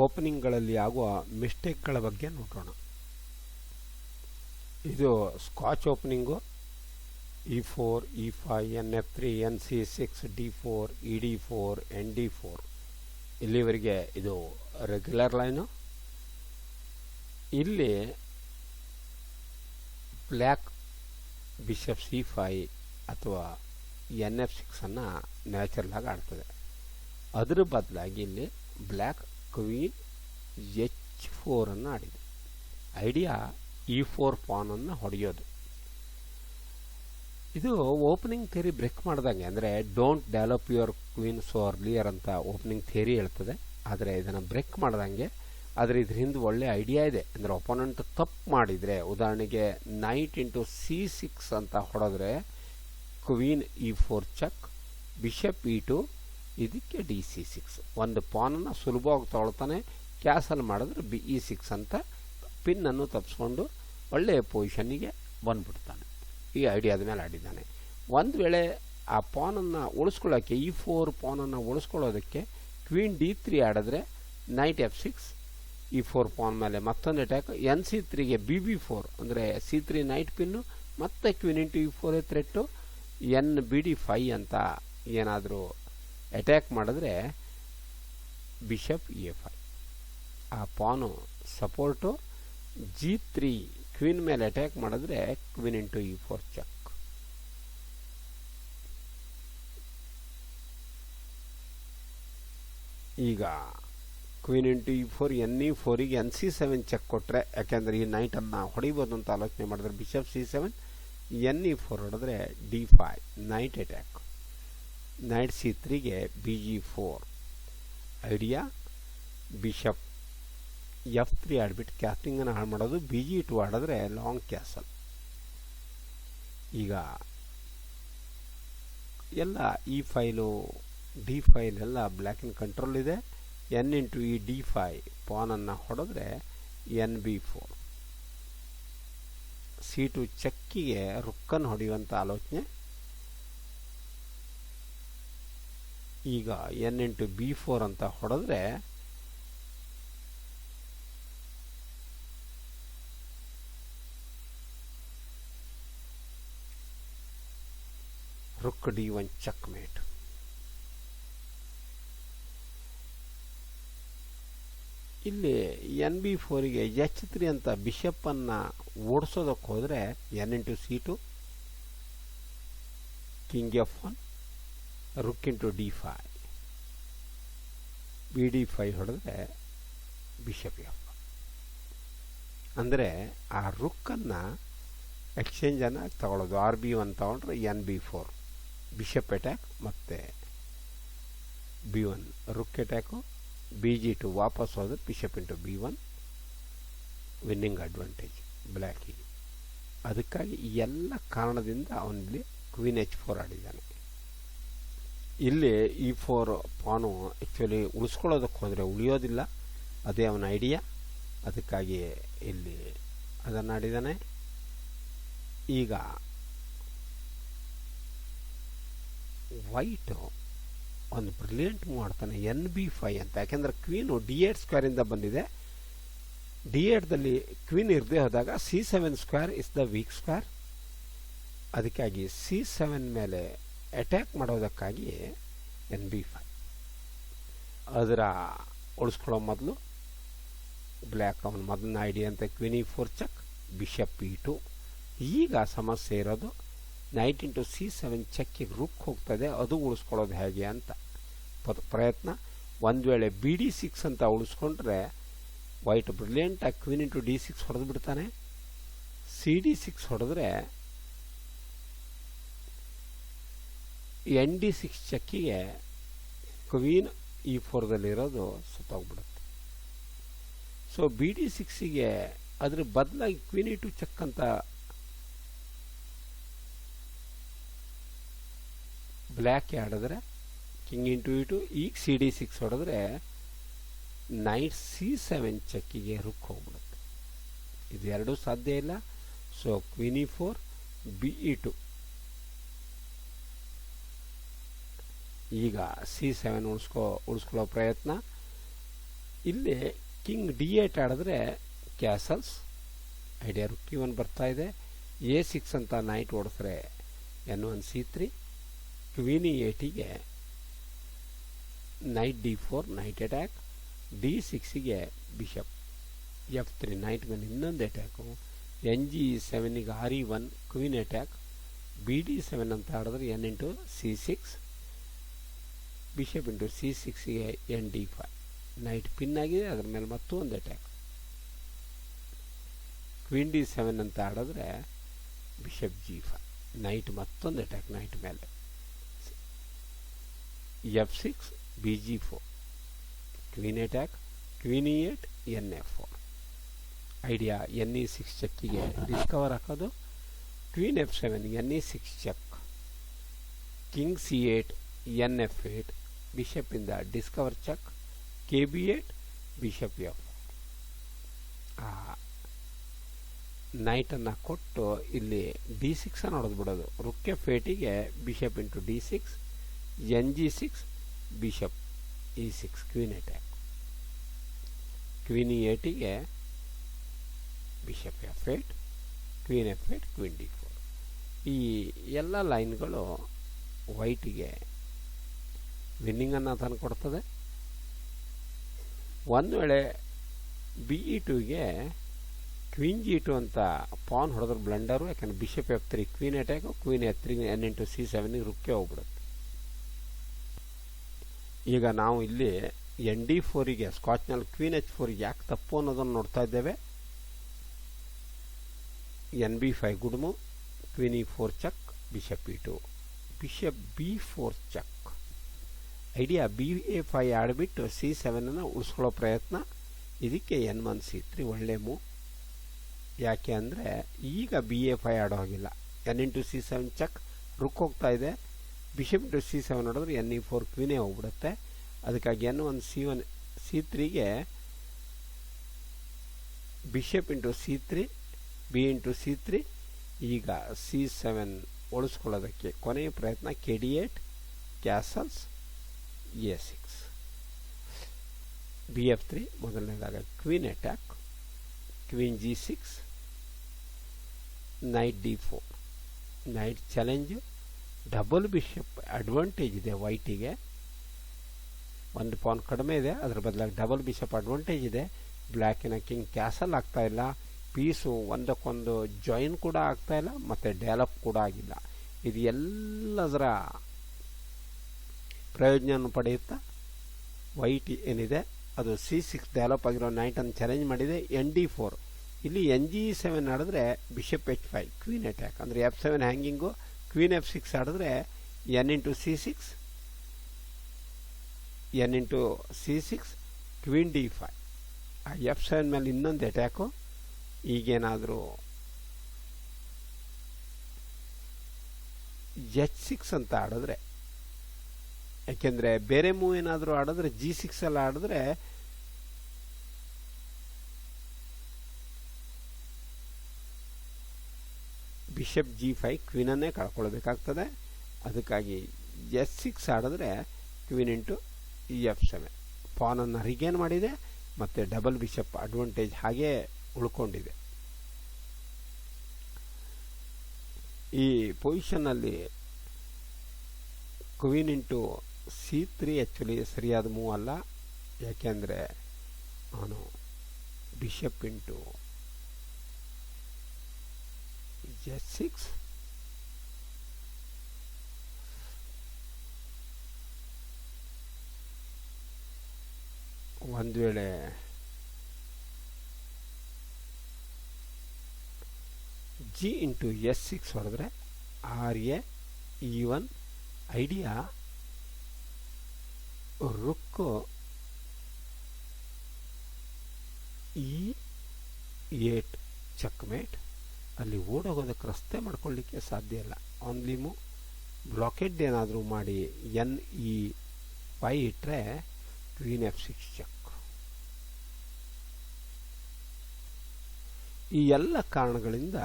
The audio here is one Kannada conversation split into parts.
ಓಪನಿಂಗ್ಗಳಲ್ಲಿ ಆಗುವ ಮಿಸ್ಟೇಕ್ಗಳ ಬಗ್ಗೆ ನೋಡೋಣ. ಇದು Scotch opening. E four, e five, N f three, N c six, d four, e d four, N d four. ಇಲ್ಲಿವರೆಗೆ ಇದು ರೆಗ್ಯುಲರ್ ಲೈನು. ಇಲ್ಲಿ ಬ್ಲ್ಯಾಕ್ ಬಿಷಪ್ ಸಿ ಫೈ ಅಥವಾ ಎನ್ ಎಫ್ ಸಿಕ್ಸನ್ನು ನ್ಯಾಚುರಲ್ ಆಗಿ ಆಡ್ತದೆ. ಅದರ ಬದಲಾಗಿ ಇಲ್ಲಿ ಬ್ಲ್ಯಾಕ್ ಕ್ವೀನ್ ಎಚ್ ಫೋರನ್ನು ಆಡಿದೆ. ಐಡಿಯಾ ಇ ಫೋರ್ ಪಾನನ್ನು ಹೊಡೆಯೋದು. ಇದು ಓಪನಿಂಗ್ ಥಿಯರಿ ಬ್ರೇಕ್ ಮಾಡಿದಂಗೆ, ಅಂದರೆ don't develop your queen so earlier ಅಂತ ಓಪನಿಂಗ್ ಥಿಯರಿ ಹೇಳ್ತದೆ. ಆದರೆ ಇದನ್ನು ಬ್ರೇಕ್ ಮಾಡ್ದಂಗೆ, ಆದರೆ ಇದ್ರ ಹಿಂದೆ ಒಳ್ಳೆ ಐಡಿಯಾ ಇದೆ. ಅಂದರೆ ಒಪೋನೆಂಟ್ ತಪ್ಪು ಮಾಡಿದರೆ, ಉದಾಹರಣೆಗೆ ನೈಟ್ ಇಂಟು ಸಿ ಸಿಕ್ಸ್ ಅಂತ ಹೊಡೆದ್ರೆ, queen E four check, bishop E two ಇದಕ್ಕೆ ಡಿ ಸಿ ಸಿಕ್ಸ್. ಒಂದು ಪಾನನ್ನು ಸುಲಭವಾಗಿ ತೊಗೊಳ್ತಾನೆ ಕ್ಯಾಸಲ್ ಮಾಡಿದ್ರೆ ಬಿ ಇ ಸಿಕ್ಸ್ ಅಂತ ಪಿನ್ನನ್ನು ತಪ್ಪಿಸ್ಕೊಂಡು ಒಳ್ಳೆಯ ಪೊಸಿಷನ್ನಿಗೆ ಬಂದುಬಿಡ್ತಾನೆ. ಈ ಐಡಿಯಾದ ಮೇಲೆ ಆಡಿದ್ದಾನೆ. ಒಂದು ವೇಳೆ ಆ ಪಾನನ್ನು ಉಳಿಸ್ಕೊಳ್ಳೋಕ್ಕೆ ಈ ಫೋರ್ ಪಾನನ್ನು ಉಳಿಸ್ಕೊಳ್ಳೋದಕ್ಕೆ ಕ್ವೀನ್ ಡಿ ತ್ರೀ ಆಡಿದ್ರೆ knight F six, E four pawn ಮೇಲೆ ಮತ್ತೊಂದು ಅಟ್ಯಾಕ್, ಎನ್ ಸಿ ತ್ರೀಗೆ ಬಿ ಬಿ ಫೋರ್, ಅಂದರೆ ಸಿ ತ್ರೀ ನೈಟ್ ಪಿನ್ನು, ಮತ್ತೆ queen into E four threat, N B D five ಅಂತ ಏನಾದರೂ ಅಟ್ಯಾಕ್ ಮಾಡಿದ್ರೆ ಬಿಷಪ್ ಎ ಫೈ ಆ pawn support G three queen ಮೇಲೆ ಅಟ್ಯಾಕ್ ಮಾಡಿದ್ರೆ queen into E four check ಈಗ queen into E four N E ಫೋರಿಗೆ N C seven check ಕೊಟ್ಟರೆ ಯಾಕೆಂದರೆ ಈ ನೈಟನ್ನು ಹೊಡಿಬೋದು ಅಂತ ಆಲೋಚನೆ ಮಾಡಿದ್ರೆ bishop C seven N E four ಹೊಡೆದ್ರೆ D five knight attack knight C ತ್ರೀಗೆ B G four. Idea? Bishop. F three ಆಡ್ಬಿಟ್ಟು ಕ್ಯಾಸ್ಟಿಂಗನ್ನು ಹಾಳು ಮಾಡೋದು ಬಿ ಜಿ ಟು ಆಡಿದ್ರೆ ಲಾಂಗ್ ಕ್ಯಾಸಲ್. ಈಗ ಎಲ್ಲ ಈ ಫೈಲು, ಡಿ ಫೈಲ್ ಎಲ್ಲ ಬ್ಲ್ಯಾಕ್ ಇನ್ ಕಂಟ್ರೋಲ್ ಇದೆ. N into E D five ಪಾನನ್ನು ಹೊಡೆದ್ರೆ N B four. C two ಚೆಕ್ಕಿಗೆ ರುಕ್ಕನ್ನು ಹೊಡೆಯುವಂಥ ಆಲೋಚನೆ. ಈಗ ಎನ್ ಇಂಟು ಬಿ ಫೋರ್ ಅಂತ ಹೊಡೆದ್ರೆ rook D one checkmate ಇಲ್ಲಿ ಎನ್ ಬಿ ಫೋರಿಗೆ ಎಚ್ ತ್ರೀ ಅಂತ ಬಿಷಪ್ಪನ್ನು ಓಡಿಸೋದಕ್ಕೆ ಹೋದರೆ N into C two king F one. Rook into D five. B D five ಹೊಡೆದ್ರೆ ಬಿಷಪ್ ಎಫ್. ಅಂದರೆ ಆ ರುಕ್ಕನ್ನು ಎಕ್ಸ್ಚೇಂಜನ್ನು ತಗೊಳ್ಳೋದು. ಆರ್ ಬಿ ಒನ್ ತಗೊಂಡ್ರೆ N B four. Bishop attack ಮತ್ತು B one. Rook attack B G two ವಾಪಸ್ ಹೋದ್ರೆ bishop into B one. Winning advantage. ಬ್ಲ್ಯಾಕಿಗೆ. ಅದಕ್ಕಾಗಿ ಎಲ್ಲ ಕಾರಣದಿಂದ ಅವನಲ್ಲಿ ಕ್ವೀನ್ ಎಚ್ ಫೋರ್ ಆಡಿದ್ದಾನೆ. ಇಲ್ಲಿ ಈ ಫೋರ್ ಪಾನು ಆ್ಯಕ್ಚುಲಿ ಉಳಿಸ್ಕೊಳ್ಳೋದಕ್ಕೆ ಹೋದರೆ ಉಳಿಯೋದಿಲ್ಲ. ಅದೇ ಅವನ ಐಡಿಯಾ ಅದಕ್ಕಾಗಿ ಇಲ್ಲಿ ಅದನ್ನು ಆಡಿದ್ದಾನೆ ಈಗ ವೈಟು ಒಂದು ಬ್ರಿಲಿಯಂಟ್ ಮೂವ್ ಆಡ್ತಾನೆ ಎನ್ ಬಿ ಫೈ ಅಂತ. ಯಾಕೆಂದರೆ ಕ್ವೀನು ಡಿ ಏಟ್ ಸ್ಕ್ವೇರಿಂದ ಬಂದಿದೆ. ಡಿ ಏಟ್ದಲ್ಲಿ ಕ್ವೀನ್ ಇರದೇ ಹೋದಾಗ C seven square is the weak square ಅದಕ್ಕಾಗಿ ಸಿ ಸೆವೆನ್ ಮೇಲೆ ಅಟ್ಯಾಕ್ ಮಾಡೋದಕ್ಕಾಗಿ ಎನ್ ಬಿ ಫೈ ಅದರ ಉಳಿಸ್ಕೊಳ್ಳೋ ಮೊದಲು ಬ್ಲ್ಯಾಕ್ ಅವನ ಮೊದಲನ ಐಡಿ ಅಂತ queen E four check bishop E two. ಈಗ ಸಮಸ್ಯೆ ಇರೋದು ನೈಟ್ ಇಂಟು ಸಿ ಸೆವೆನ್ ಚೆಕ್ಕಿಗೆ ರುಕ್ ಹೋಗ್ತದೆ, ಅದು ಉಳಿಸ್ಕೊಳ್ಳೋದು ಹೇಗೆ ಅಂತ. ಪ್ರಯತ್ನ. ಒಂದು ವೇಳೆ ಬಿ ಡಿ ಸಿಕ್ಸ್ ಅಂತ ಉಳಿಸ್ಕೊಂಡ್ರೆ ವೈಟ್ ಬ್ರಿಲಿಯಂಟಾಗಿ ಕ್ವೀನ್ ಇಂಟು ಡಿ ಸಿಕ್ಸ್ ಹೊಡೆದು ಬಿಡ್ತಾನೆ ಸಿ ಡಿ ಸಿಕ್ಸ್ ಹೊಡೆದ್ರೆ ಎನ್ ಡಿ ಸಿಕ್ಸ್ ಚೆಕ್ಕಿಗೆ ಕ್ವೀನ್ ಇ ಫೋರ್ದಲ್ಲಿರೋದು ಸುತ್ತೋಗ್ಬಿಡುತ್ತೆ. ಸೊ ಬಿ ಡಿ ಸಿಕ್ಸಿಗೆ ಅದ್ರ ಬದಲಾಗಿ ಕ್ವೀನ್ ಇ ಟು ಚೆಕ್ ಅಂತ ಬ್ಲ್ಯಾಕ್ ಆಡಿದ್ರೆ king into E two ಈಗ ಸಿ ಡಿ ಸಿಕ್ಸ್ ಹೊಡೆದ್ರೆ ನೈಟ್ ಸಿ ಸೆವೆನ್ ಚೆಕ್ಕಿಗೆ ರುಕ್ ಹೋಗ್ಬಿಡುತ್ತೆ. ಇದೆರಡೂ ಸಾಧ್ಯ ಇಲ್ಲ. So queen E four, B E two. ಈಗ ಸಿ ಸೆವೆನ್ ಉಳಿಸ್ಕೋ, ಉಳಿಸ್ಕೊಳ್ಳೋ ಪ್ರಯತ್ನ. ಇಲ್ಲಿ ಕಿಂಗ್ ಡಿ ಏಟ್ ಆಡಿದ್ರೆ castles idea rook E one ಬರ್ತಾ ಇದೆ. ಎ ಸಿಕ್ಸ್ ಅಂತ knight ಓಡಿಸ್ರೆ N one C three queen E ಏಟಿಗೆ knight D four knight attack D ಸಿಕ್ಸಿಗೆ bishop F three knight ಮೇಲೆ ಇನ್ನೊಂದು attack N G ಸೆವೆನಿಗೆ R E one queen attack B D seven ಅಂತ ಆಡಿದ್ರೆ N into C six bishop into C ಸಿಕ್ಸ್ಗೆ N D five knight pin ಆಗಿದೆ, ಅದ್ರ ಮೇಲೆ ಮತ್ತೊಂದು ಅಟ್ಯಾಕ್ ಕ್ವೀನ್ ಡಿ ಸೆವೆನ್ ಅಂತ ಆಡಿದ್ರೆ ಬಿಷಪ್ ಜಿ ಫೈವ್ ನೈಟ್ ಮತ್ತೊಂದು ಅಟ್ಯಾಕ್ ನೈಟ್ ಮೇಲೆ. F six B G four queen attack queen E eight N F four idea N E six ಚೆಕ್ಕಿಗೆ ಡಿಸ್ಕವರ್ ಹಾಕೋದು. Queen F seven N E six check king C eight N F eight ಇಂದ discover check K B eight bishop F ನೈಟನ್ನು ಕೊಟ್ಟು ಇಲ್ಲಿ ಡಿ ಸಿಕ್ಸನ್ನು ಹೊಡೆದು ಬಿಡೋದು ರುಕ್ಕೆ ಫೇಟಿಗೆ bishop into D six N G six bishop E six queen attack queen ಏಟಿಗೆ bishop F eight queen F eight queen D four ಈ ಎಲ್ಲ ಲೈನ್ಗಳು ವೈಟಿಗೆ ವಿನ್ನಿಂಗನ್ನು ತಂದು ಕೊಡ್ತದೆ. ಒಂದು ವೇಳೆ ಬಿ ಇ ಟುಗೆ ಕ್ವೀನ್ ಜಿ ಟು ಅಂತ ಪಾನ್ ಹೊಡೆದ್ರು ಬ್ಲಂಡರು ಯಾಕಂದ್ರೆ bishop F three queen attack queen F three N into C ಸೆವೆನಿಗೆ ರುಕ್ಕೆ ಹೋಗ್ಬಿಡುತ್ತೆ. ಈಗ ನಾವು ಇಲ್ಲಿ ಎನ್ ಡಿ ಫೋರಿಗೆ ಸ್ಕಾಚ್ನಲ್ಲಿ ಕ್ವೀನ್ ಎಚ್ ಫೋರಿಗೆ ಯಾಕೆ ತಪ್ಪು ಅನ್ನೋದನ್ನು ನೋಡ್ತಾ ಇದ್ದೇವೆ. N B five good move queen E four check bishop E two bishop B four check. Idea B A five ಆಡಿಬಿಟ್ಟು C ಸೆವೆನನ್ನು ಉಳಿಸ್ಕೊಳ್ಳೋ ಪ್ರಯತ್ನ ಇದಕ್ಕೆ ಎನ್ ಒನ್ ಸಿ ತ್ರೀ ಒಳ್ಳೆ ಮೂವ್ ಯಾಕೆ ಅಂದರೆ ಈಗ ಬಿ ಎ ಫೈ ಆಡೋ ಹಾಗಿಲ್ಲ. N into C seven check rook ಹೋಗ್ತಾ ಇದೆ. ಬಿಷಪ್ ಇಂಟು ಸಿ ಸೆವೆನ್ ಆಡಿದ್ರೆ ಎನ್ ಇ ಫೋರ್ ಕ್ವೀನೇ ಹೋಗ್ಬಿಡುತ್ತೆ. ಅದಕ್ಕಾಗಿ N one C one C ತ್ರೀಗೆ bishop into C three, B into C three, ಈಗ ಸಿ ಸೆವೆನ್ ಉಳಿಸ್ಕೊಳ್ಳೋದಕ್ಕೆ ಕೊನೆಯ ಪ್ರಯತ್ನ K D eight castles A six B F three ಮೊದಲನೇದಾಗ queen attack queen G six knight D four knight challenge double bishop advantage ಇದೆ ವೈಟಿಗೆ ಒಂದು ಪಾನ್ ಕಡಿಮೆ ಇದೆ, ಅದರ ಬದಲಾಗಿ ಡಬಲ್ ಬಿಷಪ್ ಅಡ್ವಾಂಟೇಜ್ ಇದೆ. ಬ್ಲ್ಯಾಕಿನ ಕಿಂಗ್ ಕ್ಯಾಸಲ್ ಆಗ್ತಾ ಇಲ್ಲ. ಪೀಸು ಒಂದಕ್ಕೊಂದು ಜಾಯಿನ್ ಕೂಡ ಆಗ್ತಾ ಇಲ್ಲ, ಮತ್ತು ಡೆವಲಪ್ ಕೂಡ ಆಗಿಲ್ಲ. ಇದು ಎಲ್ಲದರ ಪ್ರಯೋಜನ ಪಡೆಯುತ್ತಾ, ವೈಟ್ ಏನಿದೆ, ಅದು ಸಿ ಸಿಕ್ಸ್ ಡೆವಲಪ್ ಆಗಿರೋ ನೈಟನ್ನು ಚಾಲೆಂಜ್ ಮಾಡಿದೆ ಎನ್ ಡಿ ಫೋರ್ ಇಲ್ಲಿ ಎನ್ ಜಿ ಸೆವೆನ್ ಆಡಿದ್ರೆ bishop H five queen attack ಅಂದರೆ F seven hanging queen F six ಆಡಿದ್ರೆ N into C six N into C six queen D five ಆ ಎಫ್ ಸೆವೆನ್ ಮೇಲೆ ಇನ್ನೊಂದು ಅಟ್ಯಾಕು ಈಗೇನಾದರೂ ಎಚ್ ಸಿಕ್ಸ್ ಅಂತ ಆಡಿದ್ರೆ ಯಾಕೆಂದರೆ ಬೇರೆ ಮೂವ್ ಏನಾದರೂ ಆಡಿದ್ರೆ ಜಿ ಸಿಕ್ಸ್ ಎಲ್ಲ ಆಡಿದ್ರೆ ಬಿಷಪ್ ಜಿ ಫೈವ್ ಕ್ವೀನನ್ನೇ ಕಳ್ಕೊಳ್ಬೇಕಾಗ್ತದೆ. ಅದಕ್ಕಾಗಿ ಎಸ್ ಸಿಕ್ಸ್ ಆಡಿದ್ರೆ queen into E F seven ಪಾನನ್ನು regain ಮಾಡಿದೆ ಮತ್ತು ಡಬಲ್ ಬಿಷಪ್ ಅಡ್ವಾಂಟೇಜ್ ಹಾಗೇ ಉಳ್ಕೊಂಡಿದೆ. ಈ ಪೊಸಿಷನ್ನಲ್ಲಿ queen into C three actually ಸರಿಯಾದ ಮೂವ್ ಅಲ್ಲ. ಯಾಕೆಂದರೆ ಅವನು ಬಿಷಪ್ ಇಂಟು ಎಸ್ ಸಿಕ್ಸ್ ಒಂದು ವೇಳೆ ಜಿ ಇಂಟು ಎಸ್ ಸಿಕ್ಸ್ ಹೊಡೆದ್ರೆ R A E one idea rook E eight checkmate ಅಲ್ಲಿ ಓಡೋಗೋದಕ್ಕೆ ರಸ್ತೆ ಮಾಡ್ಕೊಳ್ಳಿಕ್ಕೆ ಸಾಧ್ಯ ಇಲ್ಲ. ಆನ್ಲಿ ಮೂ ಬ್ಲಾಕೆಡ್ ಏನಾದರೂ ಮಾಡಿ ಎನ್ ಇ ವೈ ಇಟ್ಟರೆ ಕ್ವೀನ್ ಎಫ್ ಸಿಕ್ಸ್ ಚೆಕ್ ಈ ಎಲ್ಲ ಕಾರಣಗಳಿಂದ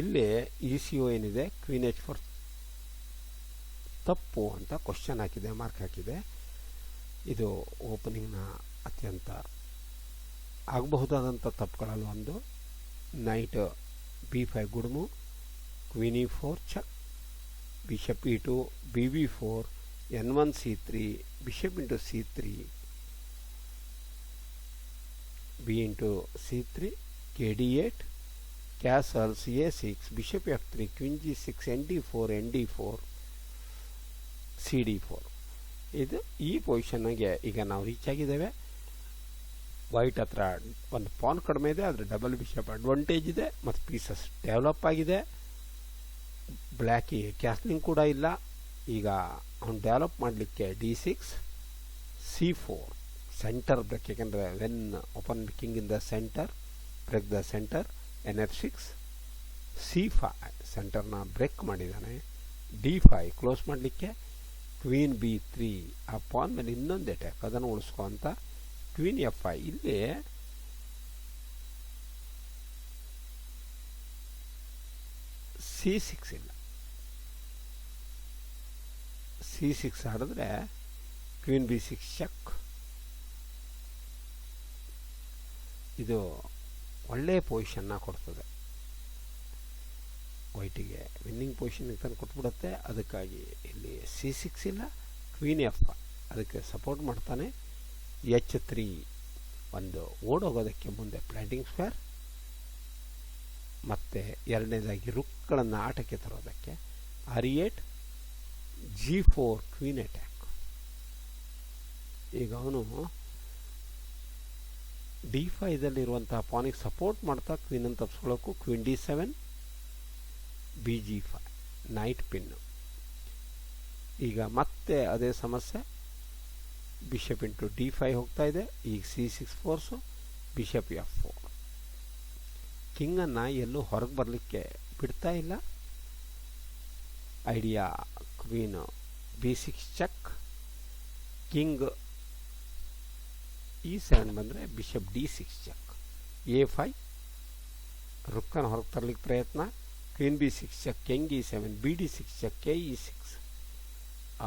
ಇಲ್ಲಿ ಇ ಸಿ ಒ ಏನಿದೆ? ಕ್ವೀನ್ ಎಚ್ ಫೋರ್ ತಪ್ಪು ಅಂತ ಕ್ವಶನ್ ಹಾಕಿದೆ ಮಾರ್ಕ್ ಹಾಕಿದೆ. ಇದು ಓಪನಿಂಗ್ನ ಅತ್ಯಂತ ಆಗಬಹುದಾದಂಥ ತಪ್ಪುಗಳಲ್ಲಿ ಒಂದು. Knight B five good move queen E four check bishop E two B V four N one C three bishop into C three B into C three K D eight castles A six bishop F three queen G six N D four N D four C D four ಇದು ಈ ಪೊಸಿಷನ್ಗೆ ಈಗ ನಾವು ರೀಚ್ ಆಗಿದ್ದೇವೆ. ವೈಟ್ ಹತ್ರ ಒಂದು ಪಾನ್ ಕಡಿಮೆ ಇದೆ, ಆದರೆ ಡಬಲ್ ಬಿಷಪ್ ಅಡ್ವಾಂಟೇಜ್ ಇದೆ, ಮತ್ತು ಪೀಸಸ್ ಡೆವಲಪ್ ಆಗಿದೆ. ಬ್ಲ್ಯಾಕ್ ಕ್ಯಾಸ್ಲಿಂಗ್ ಕೂಡ ಇಲ್ಲ. ಈಗ ಅವ್ನು ಡೆವಲಪ್ ಮಾಡಲಿಕ್ಕೆ D six C four centre break ಯಾಕೆಂದರೆ when open king in the centre break the centre N F six C five ಸೆಂಟರ್ನ break ಮಾಡಿದ್ದಾನೆ. ಡಿ ಫೈ ಕ್ಲೋಸ್ ಮಾಡಲಿಕ್ಕೆ ಕ್ವೀನ್ ಬಿ ತ್ರೀ ಆ ಪಾನ್ ಮೇಲೆ ಇನ್ನೊಂದು ಅಟ್ಯಾಕ್ ಅದನ್ನು ಉಳಿಸ್ಕೊ ಅಂತ ಕ್ವೀನ್ ಎಫ್ ಐ ಇಲ್ಲಿ ಸಿ ಸಿಕ್ಸ್ ಇಲ್ಲ. ಸಿ ಸಿಕ್ಸ್ ಆಡಿದ್ರೆ ಕ್ವೀನ್ ಬಿ ಸಿಕ್ಸ್ ಚೆಕ್ ಇದು ಒಳ್ಳೆಯ ಪೊಸಿಷನ್ನ ಕೊಡ್ತದೆ. ವೈಟಿಗೆ ವಿನ್ನಿಂಗ್ ಪೊಸಿಷನ್ಗೆ ತಂದು ಕೊಟ್ಬಿಡುತ್ತೆ. ಅದಕ್ಕಾಗಿ ಇಲ್ಲಿ ಸಿ ಸಿಕ್ಸ್ ಇಲ್ಲ ಕ್ವೀನ್ ಎಫ್ ಅದಕ್ಕೆ ಸಪೋರ್ಟ್ ಮಾಡ್ತಾನೆ. ಎಚ್ ತ್ರೀ ಒಂದು ಓಡೋಗೋದಕ್ಕೆ ಮುಂದೆ ಪ್ಲಾಂಟಿಂಗ್ ಸ್ಕ್ವೇರ್ ಮತ್ತು ಎರಡನೇದಾಗಿ ರುಕ್ಗಳನ್ನು ಆಟಕ್ಕೆ ತರೋದಕ್ಕೆ R eight G four queen attack ಈಗ ಅವನು ಡಿ ಫೈದಲ್ಲಿರುವಂತಹ ಪಾನಿಗೆ ಸಪೋರ್ಟ್ ಮಾಡ್ತಾ ಕ್ವೀನನ್ನು ತಪ್ಪಿಸ್ಕೊಳ್ಳೋಕ್ಕೂ queen D seven B G five knight pin ಈಗ ಮತ್ತೆ ಅದೇ ಸಮಸ್ಯೆ. ಬಿಷಪ್ ಇಂಟು ಡಿ ಫೈ ಹೋಗ್ತಾ ಇದೆ. ಈಗ C six force bishop F four ಕಿಂಗನ್ನು ಎಲ್ಲೂ ಹೊರಗೆ ಬರಲಿಕ್ಕೆ ಬಿಡ್ತಾ ಇಲ್ಲ. Idea queen B six check king E seven ಬಂದರೆ bishop D six check A five ರುಕ್ಕನ್ನು ಹೊರಗೆ ತರಲಿಕ್ಕೆ ಪ್ರಯತ್ನ. Queen B six check king E seven B D six check K E six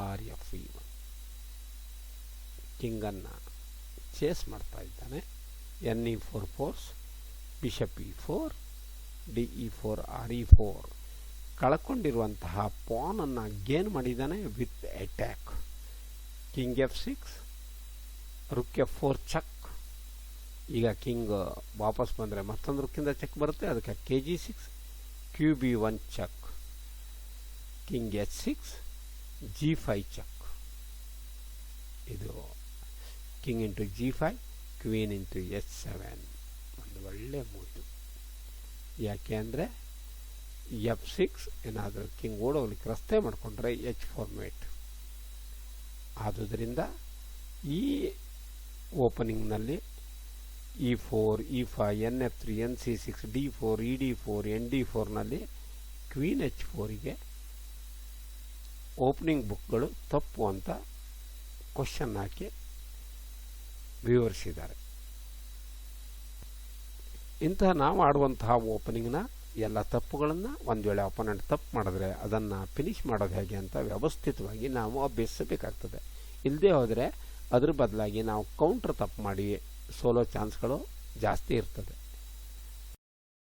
R F E one ಕಿಂಗನ್ನು chase ಮಾಡ್ತಾ ಇದ್ದಾನೆ N E four force bishop E four D E four R E four ಕಳ್ಕೊಂಡಿರುವಂತಹ ಪಾನನ್ನು ಗೇನ್ ಮಾಡಿದ್ದಾನೆ with attack king F six rook F four check ಈಗ ಕಿಂಗ್ ವಾಪಸ್ ಬಂದರೆ ಮತ್ತೊಂದು ರುಕ್ಕಿಂದ ಚೆಕ್ ಬರುತ್ತೆ, ಅದಕ್ಕೆ K G six Q B one check king H six G five check ಇದು king into G five queen into H seven ಒಂದು ಒಳ್ಳೆ ಮೂವಿದು ಯಾಕೆ ಅಂದರೆ ಎಫ್ ಸಿಕ್ಸ್ ಏನಾದರೂ ಕಿಂಗ್ ಓಡೋಗ್ಲಿಕ್ಕೆ ರಸ್ತೆ ಮಾಡಿಕೊಂಡ್ರೆ ಎಚ್ ಫಾರ್ಮೇಟ್ ಆದುದರಿಂದ ಈ ಓಪನಿಂಗ್ನಲ್ಲಿ E four, E five N F three, N C six, D four, E D four, N D ಫೋರ್ನಲ್ಲಿ queen H ಫೋರಿಗೆ ಓಪನಿಂಗ್ ಬುಕ್ಗಳು ತಪ್ಪು ಅಂತ ಕ್ವಶನ್ ಹಾಕಿ ವಿವರಿಸಿದ್ದಾರೆ. ಇಂತಹ ನಾವು ಆಡುವಂತಹ ಓಪನಿಂಗ್ನ ಎಲ್ಲ ತಪ್ಪುಗಳನ್ನು ಒಂದು ವೇಳೆ ಅಪೋನೆಂಟ್ ತಪ್ಪು ಮಾಡಿದ್ರೆ ಅದನ್ನು ಫಿನಿಷ್ ಮಾಡೋದು ಹೇಗೆ ಅಂತ ವ್ಯವಸ್ಥಿತವಾಗಿ ನಾವು ಅಭ್ಯಸಿಸಬೇಕಾಗ್ತದೆ. ಇಲ್ಲದೆ ಹೋದರೆ ಅದ್ರ ಬದಲಾಗಿ ನಾವು ಕೌಂಟ್ರ್ ತಪ್ಪು ಮಾಡಿ ಸೋಲೋ ಚಾನ್ಸ್ಗಳು ಜಾಸ್ತಿ ಇರ್ತದೆ.